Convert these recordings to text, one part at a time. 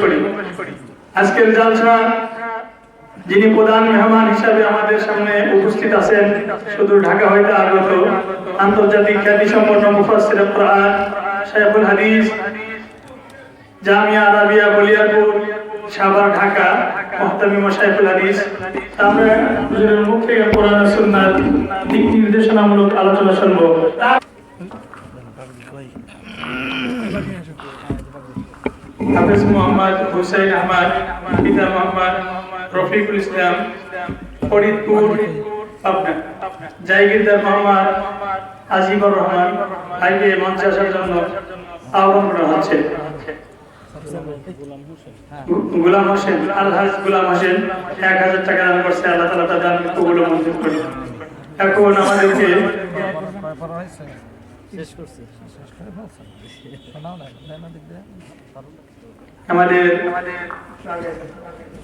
করি আজকের জালসা যিনি প্রধান মেহমান হিসাবে আমাদের সামনে উপস্থিত আছেন, শুধু ঢাকা হইতে আগত আন্তর্জাতিক খ্যাতি সম্পন্ন মুফাসসির কোরআন শাইখুল হাদিস, জামিয়া আরাবিয়া বলিয়ারপুর সাভার ঢাকা, মুহতামিম শাইখুল হাদিস। আমরা হুজুরের মুখ থেকে কোরআন ও দিক নির্দেশনামূলক আলোচনা শুনব তার হাফিজ মোহাম্মদ হুসাইন আহমদ, পিতা মোহাম্মদ রফিকুল ইসলাম, ফরিদপুর, পাবনা। জায়গিরদার মোহাম্মদ আজিবুর রহমান ভাইকে মঞ্চে আসার জন্য আহ্বান করা হচ্ছে। গুলাম হোসেন, আলহাজ গুলাম হোসেন, এক হাজার টাকা দান করছে, আল্লাহ তালা ও মঞ্জুর করি এখন আমাদেরকে শেষ করছি। আমাদের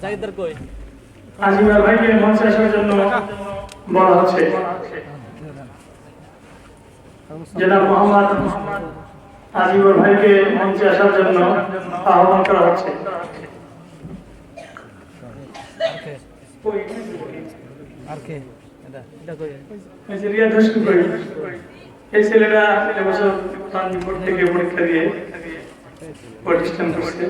জাগিদার কই? আজিমার ভাইকে মঞ্চে আসার জন্য বলা হচ্ছে। জনাব মোহাম্মদ ভাইকে মঞ্চে আসার জন্য আহ্বান করা হচ্ছে। আর কে? এটা এটা কই? এই যে রিয়াদ হোসেন কই? এই ছেলেটা এবছর থেকে পরীক্ষা দিয়ে প্রতিষ্ঠান করছে।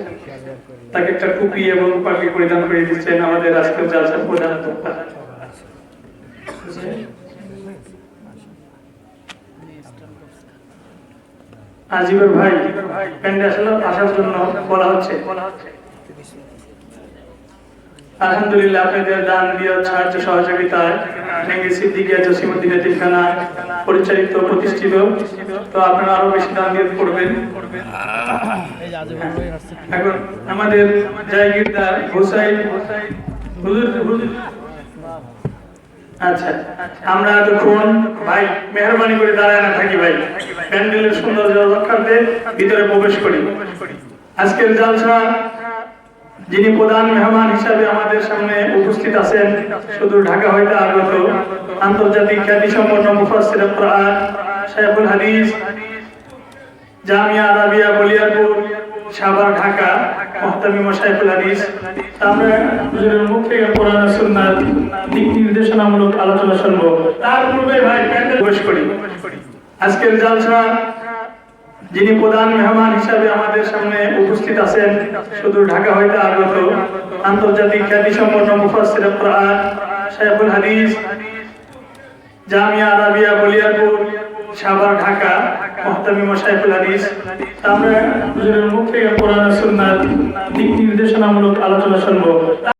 তাকে একটা টুপি এবং পাখি পরিধান করে দিচ্ছেন আমাদের আজকের প্রধান আজিবের ভাই, প্যান্ডে আসার জন্য বলা হচ্ছে। আলহামদুলিল্লাহ, আপনাদের দান দিয়ে সাহায্য সহযোগিতায় সিদ্দিকিয়া তিলখানা পরিচালিত, প্রতিষ্ঠিত। তো আপনারা আরও বেশি দান দিয়ে এখন আমাদের জায়গিরদার আচ্ছা আমরা এতক্ষণ, ভাই, মেহরবানি করে দাঁড়ায় না থাকি, ভাই। প্যান্ডেলের সৌন্দর্য রক্ষার্থে ভিতরে প্রবেশ করি। আজকের জালসা যিনি প্রধান মেহমান হিসাবে আমাদের সামনে উপস্থিত আছেন শুধু ঢাকা হইতে আগত আন্তর্জাতিক খ্যাতি সম্পন্ন শাইখুল হাদিস, জামিয়া আরাবিয়া বলিয়ারপুর, সাভার ঢাকা হাদিস। আমরা মুখ থেকে দিক নির্দেশনামূলক আলোচনা শুনব। তার পূর্বে ভাই প্যান্ডেল প্রবেশ করি। আজকের জালসা যিনি প্রধান মেহমান হিসাবে আমাদের সামনে উপস্থিত আছেন, শুধু ঢাকা হইতে আগত আন্তর্জাতিক খ্যাতি সম্পন্ন শাইখুল হাদিস, জামিয়া আরাবিয়া ঢাকা হাদিস। আমরা মুখ থেকে দিক নির্দেশনামূলক আলোচনা শুনব।